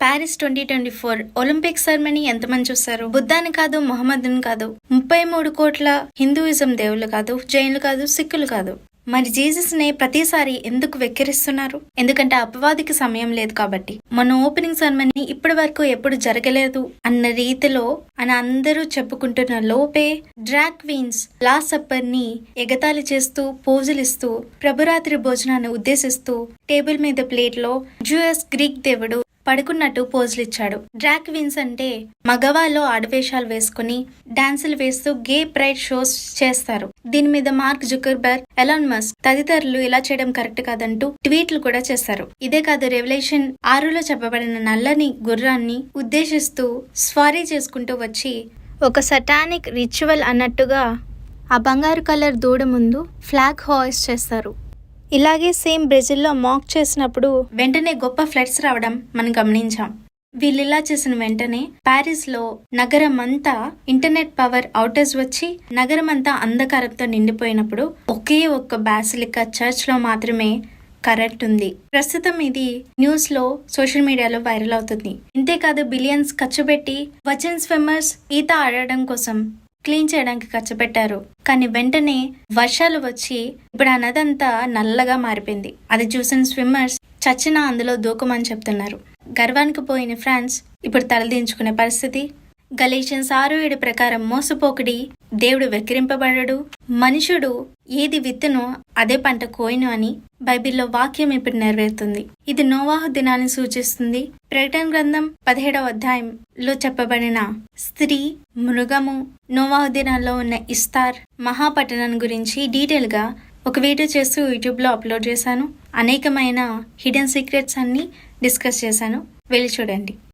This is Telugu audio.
Paris twenty twenty four Olympic ceremony ఎంతమంది చూస్తారు బుద్ధాని కాదు మొహమ్మద్ని కాదు. ముప్పై మూడు కోట్ల హిందూయిజం దేవుళ్ళు కాదు జైన్లు కాదు సిక్కులు కాదు. మరి జీసస్ని ప్రతిసారి ఎందుకు వెక్కిరిస్తున్నారు? ఎందుకంటే అపవాదికి సమయం లేదు కాబట్టి. మన ఓపెనింగ్ సెరమనీ ఇప్పటి వరకు ఎప్పుడు జరగలేదు అన్న రీతిలో అని అందరూ చెప్పుకుంటున్న లోపే డ్రాక్ క్వీన్స్ లాస్ట్ సప్పర్ని ఎగతాళి చేస్తూ పోజులిస్తూ ప్రభురాత్రి భోజనాన్ని ఉద్దేశిస్తూ టేబుల్ మీద ప్లేట్లో జూఎస్ గ్రీక్ దేవుడు పడుకున్నట్టు పోజులు ఇచ్చాడు డ్రాక్ విన్స్ అంటే మగవాళ్ళు ఆడవేషాలు వేసుకుని డాన్సులు వేస్తూ గే ప్రైడ్ షోస్ చేస్తారు. దీని మీద మార్క్ జుకర్బర్గ్ ఎలాన్ మస్క్ తదితరులు ఇలా చేయడం కరెక్ట్ కాదంటూ ట్వీట్లు కూడా చేస్తారు. ఇదే కాదు రెవల్యూషన్ ఆరులో చెప్పబడిన నల్లని గుర్రాన్ని ఉద్దేశిస్తూ స్వారీ చేసుకుంటూ వచ్చి ఒక సటానిక్ రిచువల్ అన్నట్టుగా ఆ బంగారు కలర్ దూడ ముందు ఫ్లాగ్ హాయిస్ చేస్తారు. ఇలాగే సేమ్ బ్రెజిల్లో మాక్ చేసినప్పుడు వెంటనే గొప్ప ఫ్లడ్స్ రావడం మనం గమనించాం. వీళ్ళు ఇలా చేసిన వెంటనే ప్యారిస్లో నగరం అంతా ఇంటర్నెట్ పవర్ అవుటేజ్ వచ్చి నగరం అంతా అంధకారంతో నిండిపోయినప్పుడు ఒకే ఒక్క బాసిలికా చర్చ్లో మాత్రమే కరెంట్ ఉంది. ప్రస్తుతం ఇది న్యూస్లో సోషల్ మీడియాలో వైరల్ అవుతుంది. ఇంతేకాదు బిలియన్స్ ఖర్చు పెట్టి వచన్ స్విమ్మర్స్ ఈత ఆడడం కోసం క్లీన్ చేయడానికి ఖర్చు పెట్టారు. కానీ వెంటనే వర్షాలు వచ్చి ఇప్పుడు ఆ నదంతా నల్లగా మారిపోయింది. అది చూసిన స్విమ్మర్స్ చచ్చినా అందులో దూకమని చెప్తున్నారు. గర్వానికి పోయిన ఫ్రాన్స్ ఇప్పుడు తలదించుకునే పరిస్థితి. గలేషన్స్ ఆరు ఏడు ప్రకారం మోసపోకుడి దేవుడు వెక్కిరింపబడడు. మనుషుడు ఏది విత్తునో అదే పంట కోయను అని బైబిల్లో వాక్యం ఇప్పుడు నెరవేరుతుంది. ఇది నోవాహు దినాన్ని సూచిస్తుంది. ప్రకటన గ్రంథం పదిహేడవ అధ్యాయంలో చెప్పబడిన స్త్రీ మృగము నోవాహు దినాల్లో ఉన్న ఇస్తార్ మహాపట్టణం గురించి డీటెయిల్గా ఒక వీడియో చేస్తూ యూట్యూబ్లో అప్లోడ్ చేశాను. అనేకమైన హిడెన్ సీక్రెట్స్ అన్ని డిస్కస్ చేశాను. వెళ్ళి చూడండి.